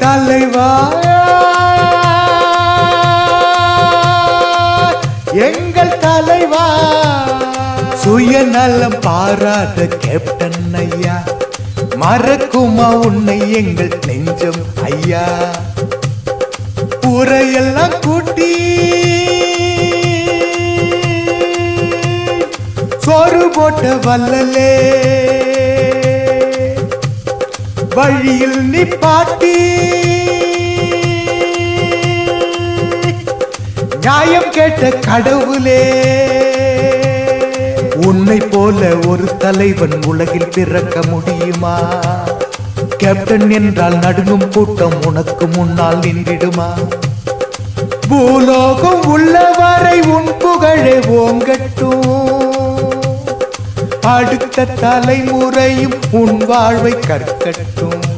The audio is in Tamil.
தலைவா. எங்கள் தலைவா. சுயநலம் பாராத கேப்டன் ஐயா. மறக்குமா உன்னை எங்கள் நெஞ்சம் ஐயா. உரையெல்லாம் கூட்டி. சோறு போட்ட வல்லலே வழியில் நிப்பாட்டி நியாயம் கேட்ட கடவுளே உன்னை போல ஒரு தலைவன் உலகில் பிறக்க முடியுமா? கேப்டன் என்றால் நடுங்கும் கூட்டம் உனக்கு முன்னால் நின்றிடுமா? பூலோகம் உள்ளவரை உன் புகழே ஓங்க அடுத்த தலைமுறையும் உன் வாழ்வை கற்கட்டும்.